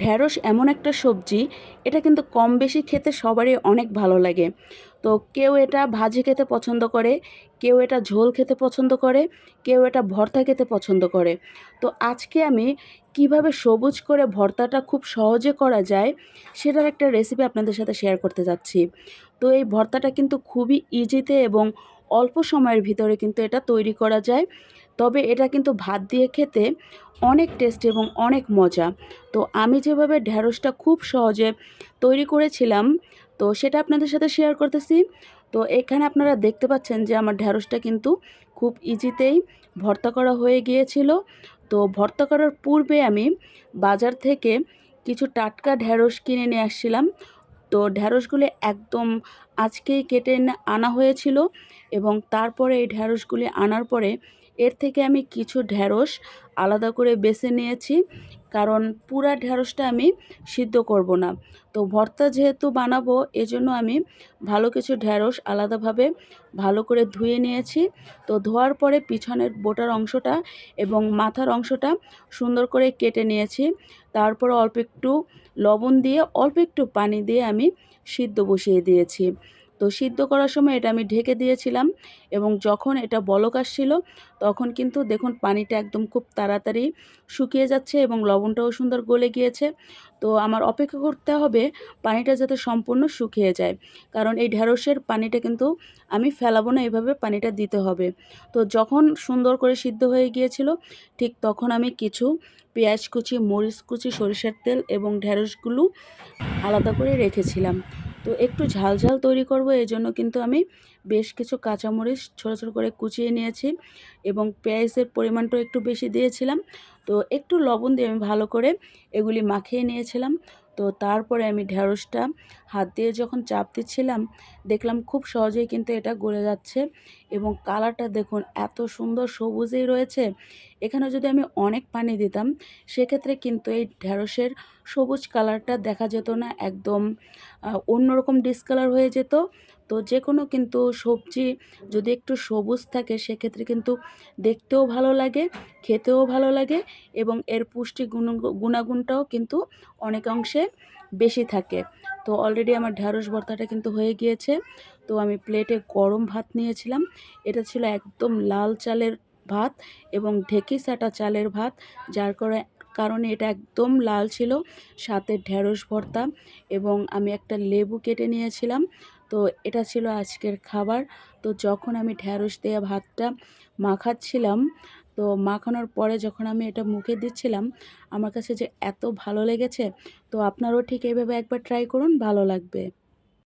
ঢ্যাঁড়স এমন একটা সবজি, এটা কিন্তু কম বেশি খেতে সবারই অনেক ভালো লাগে। তো কেউ এটা ভাজি খেতে পছন্দ করে, কেউ এটা ঝোল খেতে পছন্দ করে, কেউ এটা ভর্তা খেতে পছন্দ করে। তো আজকে আমি কীভাবে সবুজ করে ভর্তাটা খুব সহজে করা যায়, সেটার একটা রেসিপি আপনাদের সাথে শেয়ার করতে যাচ্ছি। তো এই ভর্তাটা কিন্তু খুবই ইজিতে এবং অল্প সময়ের ভিতরে কিন্তু এটা তৈরি করা যায়। তবে এটা কিন্তু ভাত দিয়ে খেতে অনেক টেস্ট এবং অনেক মজা। তো আমি যেভাবে ঢ্যাঁড়সটা খুব সহজে তৈরি করেছিলাম, তো সেটা আপনাদের সাথে শেয়ার করতেছি। তো এখানে আপনারা দেখতে পাচ্ছেন যে আমার ঢ্যাঁড়সটা কিন্তু খুব ইজিতেই ভর্তা করা হয়ে গিয়েছিল। তো ভর্তা করার পূর্বে আমি বাজার থেকে কিছু টাটকা ঢ্যাঁড়স কিনে নিয়ে আসছিলাম। তো ঢ্যাঁড়সগুলি একদম আজকেই কেটে আনা হয়েছিল এবং তারপরে এই ঢ্যাঁড়সগুলি আনার পরে এর থেকে আমি কিছু ঢ্যাঁড়স আলাদা করে বেছে নিয়েছি কারণ পুরা ঢ্যাঁড়সটা আমি সিদ্ধ করব না। তো ভর্তা যেহেতু বানাবো, এজন্য আমি ভালো কিছু ঢ্যাঁড়স আলাদাভাবে ভালো করে ধুয়ে নিয়েছি। তো ধোয়ার পরে পিছনের বোটার অংশটা এবং মাথার অংশটা সুন্দর করে কেটে নিয়েছি। তারপর অল্প একটু লবণ দিয়ে, অল্প একটু পানি দিয়ে আমি সিদ্ধ বসিয়ে দিয়েছি। তো সিদ্ধ করার সময় এটা আমি ঢেকে দিয়েছিলাম এবং যখন এটা বলক আসছিল, তখন কিন্তু দেখুন পানিটা একদম খুব তাড়াতাড়ি শুকিয়ে যাচ্ছে এবং লবণটাও সুন্দর গলে গিয়েছে। তো আমার অপেক্ষা করতে হবে পানিটা যাতে সম্পূর্ণ শুকিয়ে যায়। কারণ এই ঢ্যাঁড়সের পানিটা কিন্তু আমি ফেলাবো না, এভাবে পানিটা দিতে হবে। তো যখন সুন্দর করে সিদ্ধ হয়ে গিয়েছিল, ঠিক তখন আমি কিছু পেঁয়াজ কুচি, মরিচ কুচি, সরিষার তেল এবং ঢ্যাঁড়সগুলো আলাদা করে রেখেছিলাম। তো একটু ঝাল ঝাল তৈরি করব এই জন্য কিন্তু আমি বেশ কিছু কাঁচামরিচ ছোটো ছোটো করে কুচিয়ে নিয়েছি এবং পেঁয়াজের পরিমাণটাও একটু বেশি দিয়েছিলাম। তো একটু লবণ দিয়ে আমি ভালো করে এগুলি মাখিয়ে নিয়েছিলাম। তো তারপরে আমি ঢ্যাঁড়সটা হাত দিয়ে যখন চাপ দিচ্ছিলাম, দেখলাম খুব সহজেই কিন্তু এটা গলে যাচ্ছে এবং কালারটা দেখুন এত সুন্দর সবুজেই রয়েছে। এখানে যদি আমি অনেক পানি দিতাম, সেক্ষেত্রে কিন্তু এই ঢ্যাঁড়সের সবুজ কালারটা দেখা যেত না, একদম অন্যরকম ডিসকালার হয়ে যেত। তো যে কোনো কিন্তু সবজি যদি একটু সবুজ থাকে, সেক্ষেত্রে কিন্তু দেখতেও ভালো লাগে, খেতেও ভালো লাগে এবং এর পুষ্টি গুণ, গুণাগুণটাও কিন্তু অনেক অংশে বেশি থাকে। তো অলরেডি আমার ঢ্যাঁড়স ভর্তাটা কিন্তু হয়ে গিয়েছে। তো আমি প্লেটে গরম ভাত নিয়েছিলাম। এটা ছিল একদম লাল চালের ভাত এবং ঢেকি সাটা চালের ভাত, যার করে, কারণে এটা একদম লাল ছিল। সাথে ঢ্যাঁড়স ভর্তা এবং আমি একটা লেবু কেটে নিয়েছিলাম। তো এটা ছিল আজকের খাবার। তো যখন আমি ঢ্যাঁড়স দেওয়া ভাতটা মাখাচ্ছিলাম, তো মাখানোর পরে যখন আমি এটা মুখে দিচ্ছিলাম, আমার কাছে যে এত ভালো লেগেছে, তো আপনারাও ঠিক এইভাবে একবার ট্রাই করুন, ভালো লাগবে।